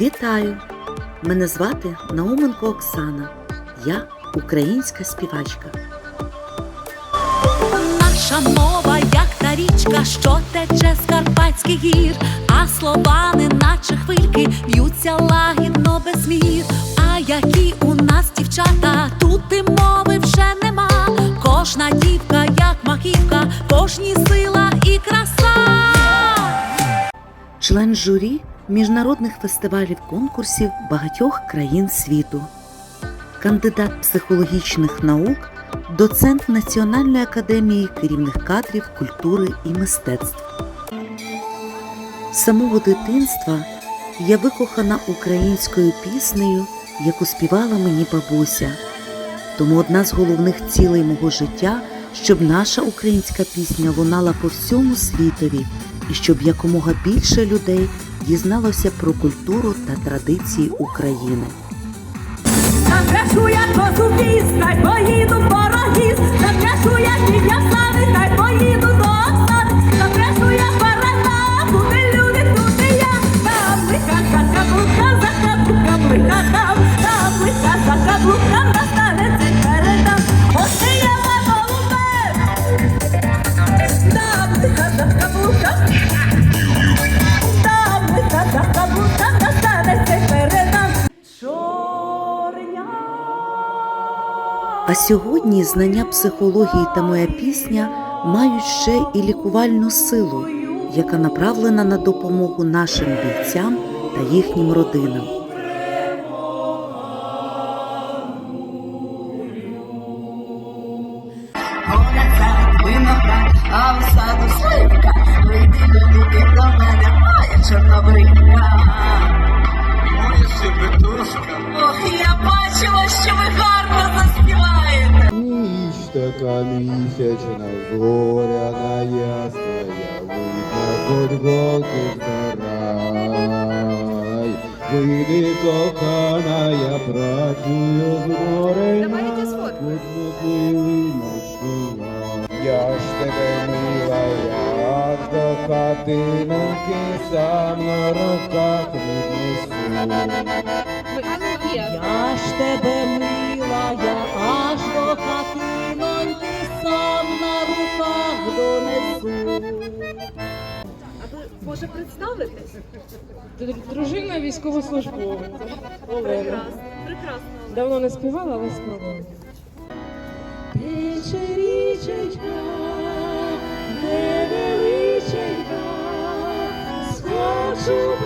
Вітаю! Мене звати Науменко Оксана. Я українська співачка. Наша мова, як та річка, що тече з Карпатських гір, а слова, не наче хвильки, б'ються лагідно без мір. А які у нас дівчата, тут і мови вже нема. Кожна дівка, як маківка, кожній сила і краса. Член журі міжнародних фестивалів конкурсів багатьох країн світу, кандидат психологічних наук, доцент Національної академії керівних кадрів культури і мистецтв. Самого дитинства я викохана українською піснею, яку співала мені бабуся. Тому одна з головних цілей мого життя, щоб наша українська пісня лунала по всьому світові і щоб якомога більше людей дізналося про культуру та традиції України. А сьогодні знання психології та моя пісня мають ще і лікувальну силу, яка направлена на допомогу нашим бійцям та їхнім родинам. Понад що ви гарно заспіваєте. Ніч така місячна, зоряна ясная, видно хоть голку збирай. Вийди, кохана, я працюю з морем, не пили Я ж тебе мила, я до хатинки сам на руках віднесу. Я ж тебе мила, я аж до хатиноньки сам на руках донесу. Може представитись? Дружина військовослужбовиця Олена. Прекрасно, прекрасно. Давно не співала, але спробую. Тече річечка, невеличенька, схочу,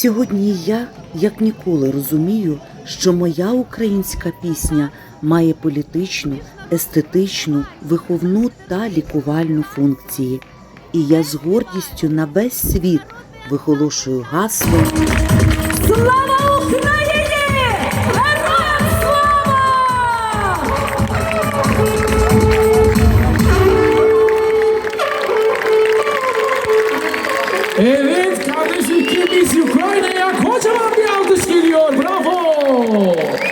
Сьогодні я, як ніколи, розумію, що моя українська пісня має політичну, естетичну, виховну та лікувальну функції. І я з гордістю на весь світ виголошую гасло Слава Evet kardeş ikimiz Ukrayna'ya kocaman bir alkış geliyor. Bravo.